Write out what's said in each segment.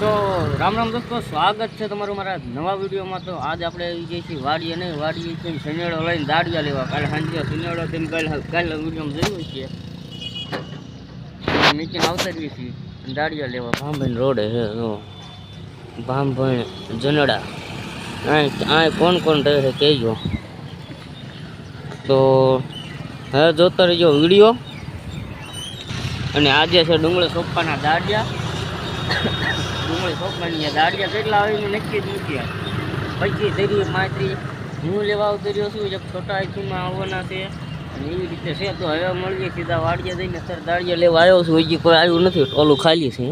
તો રામ રામ દોસ્તો, સ્વાગત છે તમારું મારા નવા વિડીયોમાં. તો આજ આપણે આવી જઈએ છીએ વાડીએ નહીં વાડીએ છીએ શનિયાળો લઈને દાડિયા લેવા. કાલે સાંજે શનિયાળો તેમ કાલે કાલે વિડીયોમાં જોયું છે નીચે આવતા રહીએ છીએ. દાડિયા લેવા. ભાંભણ રોડે છે ભાંભણ જનડા. અહીં કોણ કોણ રહે છે કહેજો. તો હવે જોતા રહીજો વીડિયો. અને આજે છે ડુંગળી સોપાના દાડિયા. સોપાની દાડિયા કેટલા આવે નક્કી જ નથી પછી દરિયે માત્રી હું લેવા ઉતર્યો છું, એક છોટા આઈસીમાં આવવાના છે. અને એવી રીતે છે, તો હવે મળીએ સીધા વાડિયા જઈને સર દાડિયા લેવા આવ્યો છું. હજી કોઈ આવ્યું નથી ઓલું ખાલી છે.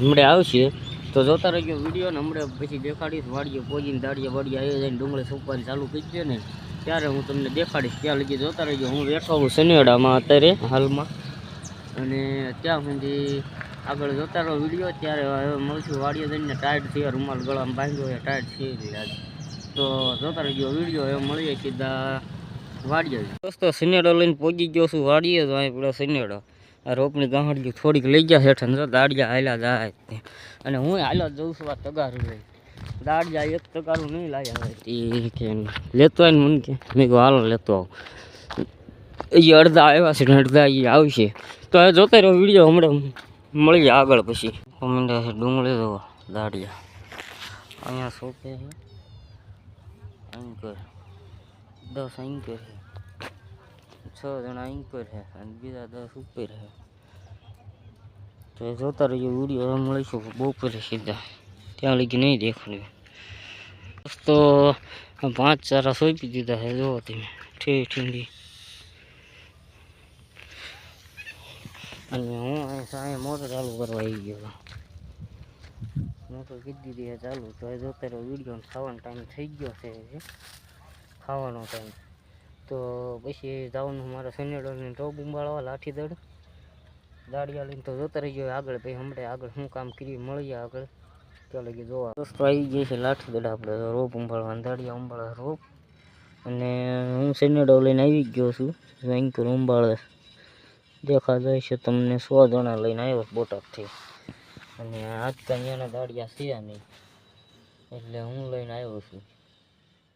હમણાં આવશે. તો જોતા રહેજો વીડિયો ને હમણાં પછી દેખાડીશ, વાડીએ પોજીને દાડિયા વાડિયા આવી જઈને ડુંગળી સોપાની ચાલુ કરી ને, ત્યારે હું તમને દેખાડીશ. ત્યાં લગી જોતા રહેજો. હું બેઠો છું શનિવાડામાં અત્યારે હાલમાં. અને ત્યાં સુધી આગળ જોતા રહો વીડિયો, ત્યારે હવે મળશું વાડીએ જઈને. ટાયર્ડ છે, રૂમાલ ગળામાં બાંધ્યો હોય ટાયર્ડ છે આજ તો જોતા રહેજો, વીડિયો હવે મળીએ સીધા વાડીએ. દોસ્તો સિનેડો લઈને પહોંચી ગયો છું વાડીએ, તો અહીં પેલો સિનેડો આ રોપની ગાંહડી થોડીક લઈ ગયા હેઠળ, જો દાડિયા હાલ્યા જાય અને હું હાલ્યો જઉં છું આ તગારું લઈ દાડિયા એક તગારું નહીં લાવ્યા હોય. તે કે લેતો હોય ને મને કે. મેં કહું હાલો, લેતો આવું. એ અડધા આવ્યા છે ને અડધા એ આવશે. તો હવે જોતા રહ્યો વીડિયો હમણાં. મળીએ આગળ પછી. કોમેન્ટ છે ડુંગળી દો દાડિયા અહીંયા સોપે છે? એન્કર દસ એન્કર છે. છ જણા એન્કર છે અને બીજા દસ ઉપર છે. તો એ જોતા રહીએ વીડિયો હવે મળીશું. બપોરે સીધા. ત્યાં લગી નહીં દેખાડ્યું. તો પાંચ ચારા સોંપી દીધા છે જોવો તમે. ઠીક ઠીંડી અને હું અહીં સામે મોટર ચાલુ કરવા આવી ગયો. મોટર કીધી દીધી ચાલુ તો એ જોતા વીડિયો ખાવાનો ટાઈમ થઈ ગયો છે ખાવાનો ટાઈમ તો પછી જવાનું મારા સનેડોની ટોપ ઉંબાળવા લાઠી દડ દાડિયા લઈને તો જોતા રહી ગયો આગળ. પછી હમણાં આગળ શું કામ કરી મળીએ આગળ. ચાલો કે જોવા. દોસ્તો આવી ગઈ છે લાઠી દડ આપણે. રોપ ઉંબાળવા દાડિયા ઉંબાળવા રોપ. અને હું સનેડો લઈને આવી ગયો છું. વેંકર ઉંબાળે દેખા જાય છે, તમને સો જણા લઈને આવ્યો બોટાદથી. અને આજ તો અહીંયાના દાડિયા છે નહીં. એટલે હું લઈને આવ્યો છું.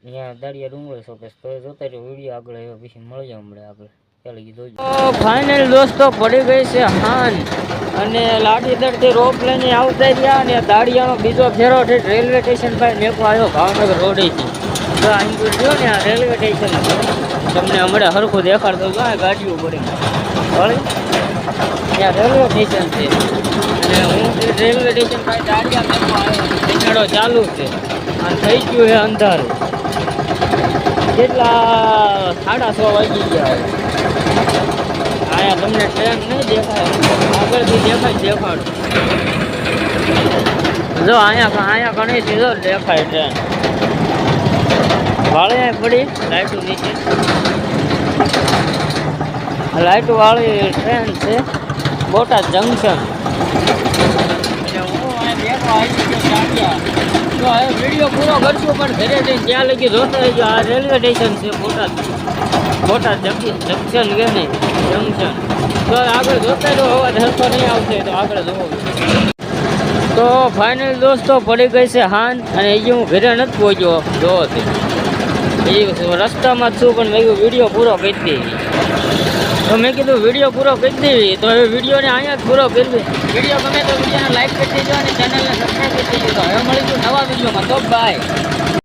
અહીંયા દાડિયા ડુંગળી તો એ જોતા રહ્યો વીડિયો આગળ આવ્યો પછી મળીએ હમણાં આગળ. ચાલો ફાઇનલ દોસ્તો, પડી ગઈ છે હાન અને લાડી દરથી રોપ લઈને આવતા રહ્યા અને દાડિયાનો બીજો ફેરો રેલવે સ્ટેશન પાસે મેકો આવ્યો ભાવનગર રોડેથી. તો અહીં ગયો ને આ રેલવે સ્ટેશન તમને હમણાં સરખું દેખાડતો જો આ ગાડીઓ પડે. વળી? ત્યાં રેલવે સ્ટેશન છે. અને હું તે રેલવે સ્ટેશન પાસે દાડિયા મેકો આવ્યો નિશાળો ચાલુ છે. અને થઈ ગયું છે અંધારું. કેટલા સાડા છ વાગી ગયા અહીંયા તમને ટ્રેન નહીં દેખાય. આગળથી દેખાય, દેખાડ. જો અહીંયા અહીંયા ઘણી સીધો દેખાય ટ્રેન વાળે પડી. લાઈટો નીચે. લાઈટો વાળી ટ્રેન છે. બોટાદ જંકશન. વીડિયો પૂરો કરશું, પણ ઘરે જઈને ત્યાં લગી જોતા રહેજો. આ રેલવે સ્ટેશન છે બોટાદ. બોટાદ જંક- જંકશન કે નહીં? જંકશન. તો આગળ જોતા જો અવાજ હરખો નહીં આવશે, તો આગળ જોવો. તો ફાઇનલ દોસ્તો, પડી ગઈ છે હાન, અને હજી હું ઘરે નથી પહોંચ્યો. જોવો એ રસ્તામાં જ છું, પણ મેં કીધું વીડિયો પૂરો કરી દેવી. તો મેં કીધું વીડિયો પૂરો કરી દેવી, તો હવે વિડીયોને અહીંયા જ પૂરો કરી દે વીડિયો ગમે તો વિડીયોને લાઈક કરી દેજો અને ચેનલને સબસ્ક્રાઈબ કરી દેજો. તો હવે મળીશું નવા વિડીયોમાં. તો બાય